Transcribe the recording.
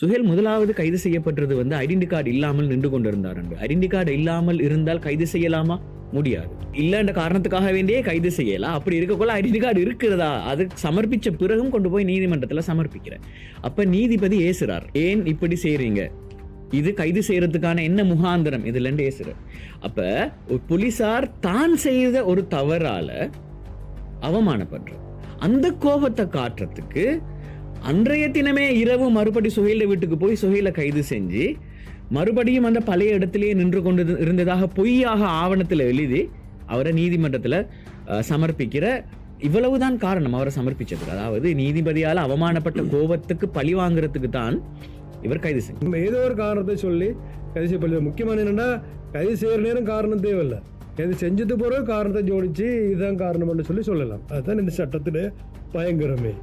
சுஹேல் முதலாவது கைது செய்யப்பட்டது வந்து ஐடென்டி கார்டு இல்லாமல் நின்று கொண்டிருந்தார் என்று ஐடென்டி கார்டு இல்லாமல் இருந்தால் கைது செய்யலாமா? முடியாது. இல்லன்ற காரணத்துக்காக வேண்டியே கைது செய்யலாம். அப்படி இருக்கக்குள்ள ஐடென்டி கார்டு இருக்கிறதா? அது சமர்ப்பிச்ச பிறகும் கொண்டு போய் நீதிமன்றத்துல சமர்ப்பிக்கிறேன் அப்ப நீதிபதி ஏசுறார். ஏன் இப்படி செய்றீங்க? இது கைது செய்யறதுக்கான என்ன முகாந்திரம்? இதுல இருந்து ஏசுறார் அப்ப போலீசார் தான் செய்த ஒரு தவறால அவமானப்படுற அந்த கோபத்தை காட்டுறதுக்கு அன்றைய தினமே இரவு மறுபடி சுகையில வீட்டுக்கு போய் சுகையில கைது செஞ்சு மறுபடியும் அந்த பழைய இடத்திலேயே நின்று கொண்டு இருந்ததாக பொய்யாக ஆவணத்தில் எழுதி அவரை நீதிமன்றத்தில் சமர்ப்பிக்கிற இவ்வளவுதான் காரணம் அவரை சமர்ப்பிச்சதுக்கு. அதாவது நீதிபதியால் அவமானப்பட்ட கோபத்துக்கு பழி வாங்குறதுக்கு தான் இவர் கைது செஞ்சார் ஏதோ ஒரு காரணத்தை சொல்லி கைது செய்யப்படுது. முக்கியமான என்னன்னா கைது செய்யற நேரம் காரணம் தேவையில்லை. கைது செஞ்சது போகிற காரணத்தை ஜோடிச்சு இதுதான் காரணம்னு சொல்லி சொல்லலாம். அதுதான் இந்த சட்டத்துல பயங்கரமே.